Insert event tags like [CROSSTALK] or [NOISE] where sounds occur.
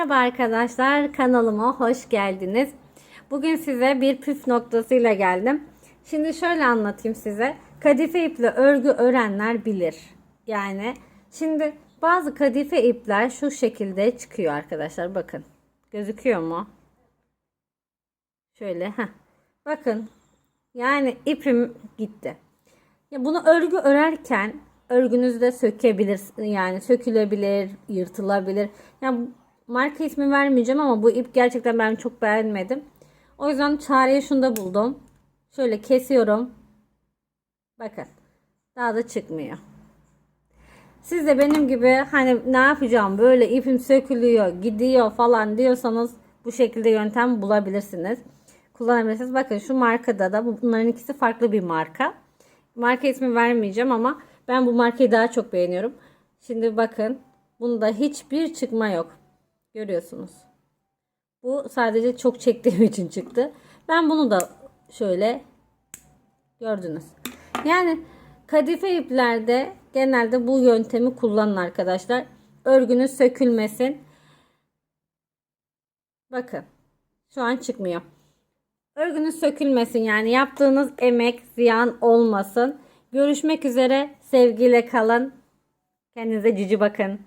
Merhaba arkadaşlar kanalıma hoş geldiniz. Bugün size bir püf noktasıyla geldim. Şimdi şöyle anlatayım size. Kadife iple örgü örenler bilir. Yani şimdi bazı kadife ipler şu şekilde çıkıyor arkadaşlar bakın. Gözüküyor mu? Şöyle heh. Bakın. Yani ipim gitti. Ya bunu örgü örerken örgünüzü de sökebilir yani sökülebilir, yırtılabilir. Yani marka ismi vermeyeceğim ama bu ip gerçekten ben çok beğenmedim. O yüzden çareyi şunda buldum. Şöyle kesiyorum. Bakın. Daha da çıkmıyor. Siz de benim gibi hani ne yapacağım böyle ipim sökülüyor, gidiyor falan diyorsanız bu şekilde yöntem bulabilirsiniz. Kullanabilirsiniz. Bakın şu markada da bunların ikisi farklı bir marka. Marka ismi vermeyeceğim ama ben bu markayı daha çok beğeniyorum. Şimdi bakın bunda hiçbir çıkma yok. Görüyorsunuz. Bu sadece çok çektiğim [LAUGHS] için çıktı. Ben bunu da şöyle gördünüz. Yani kadife iplerde genelde bu yöntemi kullanın arkadaşlar. Örgünüz sökülmesin. Bakın. Şu an çıkmıyor. Örgünüz sökülmesin yani yaptığınız emek ziyan olmasın. Görüşmek üzere. Sevgiyle kalın. Kendinize cici bakın.